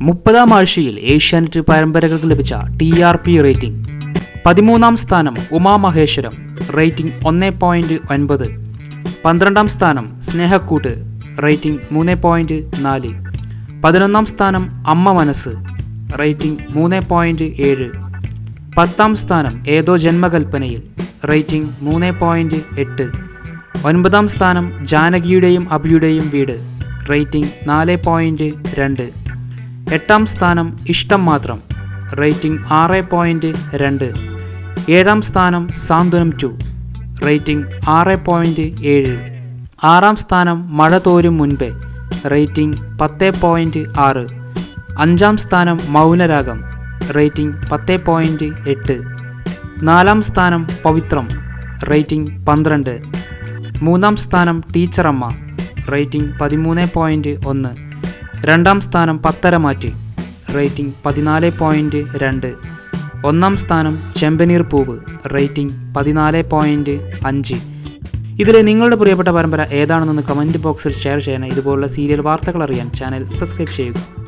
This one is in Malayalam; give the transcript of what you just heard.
മുപ്പതാം ആഴ്ചയിൽ ഏഷ്യാനെറ്റ് പരമ്പരകൾക്ക് ലഭിച്ച ടി ആർ പി റേറ്റിംഗ്. പതിമൂന്നാം സ്ഥാനം ഉമാ മഹേശ്വരം റേറ്റിംഗ് ഒന്ന് പോയിന്റ് ഒൻപത്. പന്ത്രണ്ടാം സ്ഥാനം സ്നേഹക്കൂട്ട് റേറ്റിംഗ് മൂന്ന് പോയിന്റ് നാല്. പതിനൊന്നാം സ്ഥാനം അമ്മ മനസ്സ് റേറ്റിംഗ് മൂന്ന് പോയിന്റ് ഏഴ്. പത്താം സ്ഥാനം ഏതോ ജന്മകൽപ്പനയിൽ റേറ്റിംഗ് മൂന്ന് പോയിന്റ് എട്ട്. ഒൻപതാം സ്ഥാനം ജാനകിയുടെയും അഭിയുടെയും വീട് റേറ്റിംഗ് നാല് പോയിന്റ് രണ്ട്. എട്ടാം സ്ഥാനം ഇഷ്ടം മാത്രം. റേറ്റിംഗ് ആറ് പോയിന്റ് രണ്ട്. ഏഴാം സ്ഥാനം സാന്ത്വനം ടു റേറ്റിംഗ് ആറ് പോയിന്റ് ഏഴ്. ആറാം സ്ഥാനം മഴ തോരും മുൻപേ. റേറ്റിംഗ് പത്ത് പോയിന്റ് ആറ്. അഞ്ചാം സ്ഥാനം മൗനരാഗം. റേറ്റിംഗ് പത്ത് പോയിന്റ് എട്ട്. നാലാം സ്ഥാനം പവിത്രം. റേറ്റിംഗ് പന്ത്രണ്ട്. മൂന്നാം സ്ഥാനം ടീച്ചറമ്മ. റേറ്റിംഗ് പതിമൂന്ന് പോയിന്റ് ഒന്ന്. രണ്ടാം സ്ഥാനം പത്തര മാറ്റി. റേറ്റിംഗ് പതിനാല് പോയിന്റ് രണ്ട്. ഒന്നാം സ്ഥാനം ചെമ്പനീർ പൂവ്. റേറ്റിംഗ് പതിനാല് പോയിന്റ് അഞ്ച്. ഇതിലെ നിങ്ങളുടെ പ്രിയപ്പെട്ട പരമ്പര ഏതാണെന്നൊന്ന് കമന്റ് ബോക്സിൽ ഷെയർ ചെയ്യണം ഇതുപോലുള്ള സീരിയൽ വാർത്തകൾ അറിയാൻ ചാനൽ സബ്സ്ക്രൈബ് ചെയ്യുക.